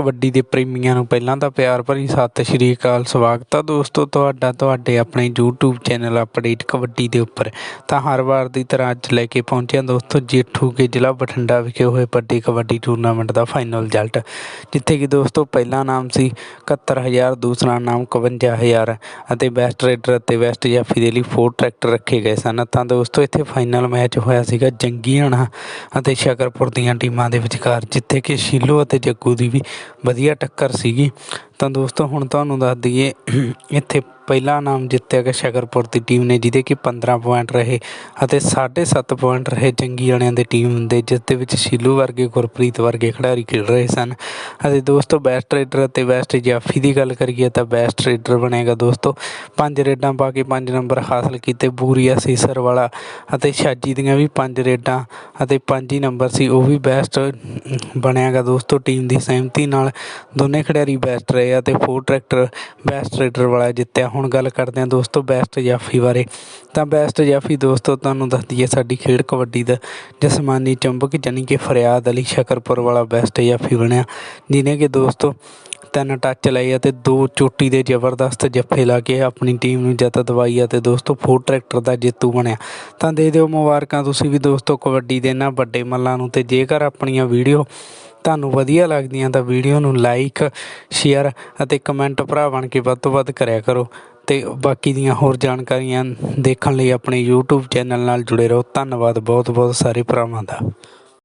ਕਬੱਡੀ ਦੇ ਪ੍ਰੇਮੀਆਂ ਨੂੰ ਪਹਿਲਾਂ ਤਾਂ ਪਿਆਰ ਭਰੀ ਸਤਿ ਸ਼੍ਰੀ ਅਕਾਲ, ਸਵਾਗਤ ਆ ਦੋਸਤੋ ਤੁਹਾਡਾ, ਤੁਹਾਡੇ ਆਪਣੇ YouTube ਚੈਨਲ ਅਪਡੇਟ ਕਬੱਡੀ ਦੇ ਉੱਪਰ। ਤਾਂ ਹਰ ਵਾਰ ਦੀ ਤਰ੍ਹਾਂ ਅੱਜ ਲੈ ਕੇ ਪਹੁੰਚਿਆ ਦੋਸਤੋ ਜੇਠੂ ਕੇ ਜ਼ਿਲ੍ਹਾ ਬਠਿੰਡਾ ਵਿਖੇ ਹੋਏ ਵੱਡੀ ਕਬੱਡੀ ਟੂਰਨਾਮੈਂਟ ਦਾ ਫਾਈਨਲ ਰਿਜ਼ਲਟ ਜਿੱਥੇ ਕਿ ਦੋਸਤੋ ਪਹਿਲਾ ਨਾਮ ਸੀ 71000 ਦੂਸਰਾ ਨਾਮ 51000 ਅਤੇ ਬੈਸਟ ਰੇਡਰ ਅਤੇ ਬੈਸਟ ਜਾਫੀ ਦੇ ਲਈ ਫੋਰ ਟਰੈਕਟਰ ਰੱਖੇ ਗਏ ਸਨ। ਤਾਂ ਦੋਸਤੋ ਇੱਥੇ ਫਾਈਨਲ ਮੈਚ ਹੋਇਆ ਸੀਗਾ ਜੰਗੀਆਣਾ ਅਤੇ ਸ਼ਕਰਪੁਰ ਦੀਆਂ ਟੀਮਾਂ ਦੇ ਵਿਚਕਾਰ, ਜਿੱਥੇ ਕਿ ਸ਼ੀਲੋ ਅਤੇ ਜੱਗੂ ਦੀ ਵੀ ਵਧੀਆ ਟੱਕਰ ਸੀਗੀ। ਤਾਂ ਦੋਸਤੋ, ਹੁਣ ਤੁਹਾਨੂੰ ਦੱਸ ਦਈਏ, ਇੱਥੇ ਪਹਿਲਾ ਨਾਮ ਜਿੱਤਿਆ ਗਿਆ ਸ਼ਕਰਪੁਰ ਦੀ ਟੀਮ ਨੇ, ਜਿਹਦੇ ਕਿ 15 ਪੁਆਇੰਟ ਰਹੇ ਅਤੇ 7.5 ਪੁਆਇੰਟ ਰਹੇ ਜੰਗੀ ਵਾਲਿਆਂ ਦੇ ਟੀਮ ਦੇ, ਜਿਸ ਦੇ ਵਿੱਚ ਸ਼ੀਲੂ ਵਰਗੇ, ਗੁਰਪ੍ਰੀਤ ਵਰਗੇ ਖਿਡਾਰੀ ਖੇਡ ਰਹੇ ਸਨ। ਅਤੇ ਦੋਸਤੋ ਬੈਸਟ ਰੇਡਰ ਅਤੇ ਬੈਸਟ ਜਾਫੀ ਦੀ ਗੱਲ ਕਰੀਏ ਤਾਂ ਬੈਸਟ ਰੇਡਰ ਬਣੇਗਾ ਦੋਸਤੋ। ਪੰਜ ਰੇਡਾਂ ਪਾ ਕੇ ਪੰਜ ਨੰਬਰ ਹਾਸਲ ਕੀਤੇ ਬੂਰੀਆ ਸੀਸਰ ਵਾਲਾ ਅਤੇ ਛਾਜੀ ਦੀਆਂ ਵੀ ਪੰਜ ਰੇਡਾਂ ਅਤੇ ਪੰਜ ਹੀ ਨੰਬਰ ਸੀ, ਉਹ ਵੀ ਬੈਸਟ ਬਣਿਆਗਾ ਦੋਸਤੋ ਟੀਮ ਦੀ ਸਹਿਮਤੀ ਨਾਲ। ਦੋਨੇ ਖਿਡਾਰੀ ਬੈਸਟ ਰਹੇ ਅਤੇ ਫੋਰ ਟਰੈਕਟਰ ਬੈਸਟ ਰੇਡਰ ਵਾਲਾ ਜਿੱਤਿਆ। ਹੁਣ ਗੱਲ ਕਰਦੇ ਹਾਂ ਦੋਸਤੋ ਬੈਸਟ ਜਾਫੀ ਬਾਰੇ। ਤਾਂ ਬੈਸਟ ਜਾਫੀ ਦੋਸਤੋ ਤੁਹਾਨੂੰ ਦੱਸਦੀ ਹੈ ਸਾਡੀ ਖੇਡ ਕਬੱਡੀ ਦਾ। ਜਸਮਾਨੀ ਚੁੰਬਕ ਜਾਨੀ ਕਿ ਫਰਿਆਦ ਅਲੀ ਸ਼ਕਰਪੁਰ ਵਾਲਾ ਬੈਸਟ ਜਾਫੀ ਬਣਿਆ। ਜਿਹਨੇ ਕਿ ਦੋਸਤੋ ਤਿੰਨ ਟੱਚ ਲਏ ਅਤੇ ਦੋ ਚੋਟੀ ਦੇ ਜ਼ਬਰਦਸਤ ਜੱਫੇ ਲਾ ਕੇ ਆਪਣੀ ਟੀਮ ਨੂੰ ਜਿੱਤ ਦਵਾਈ ਅਤੇ ਦੋਸਤੋ ਫੋਰ ਟਰੈਕਟਰ ਦਾ ਜੇਤੂ ਬਣਿਆ। ਤਾਂ ਦੇ ਦਿਓ ਮੁਬਾਰਕਾਂ ਤੁਸੀਂ ਵੀ ਦੋਸਤੋ ਕਬੱਡੀ ਦੇ ਇਹਨਾਂ ਵੱਡੇ ਮੱਲਾਂ ਨੂੰ ਤੇ ਜੇਕਰ ਆਪਣੀਆਂ ਵੀਡੀਓ ਤੁਹਾਨੂੰ ਵਧੀਆ ਲੱਗਦੀਆਂ ਤਾਂ ਵੀਡੀਓ ਨੂੰ ਲਾਈਕ ਸ਼ੇਅਰ ਅਤੇ ਕਮੈਂਟ ਭਰਾ ਬਣ ਕੇ ਵੱਧ ਤੋਂ ਵੱਧ ਕਰਿਆ ਕਰੋ। ਤੇ ਬਾਕੀ ਦੀਆਂ ਹੋਰ ਜਾਣਕਾਰੀਆਂ ਦੇਖਣ ਲਈ ਆਪਣੇ YouTube ਚੈਨਲ ਨਾਲ ਜੁੜੇ ਰਹੋ। ਧੰਨਵਾਦ ਬਹੁਤ ਬਹੁਤ ਸਾਰੇ ਭਰਾਵਾਂ ਦਾ।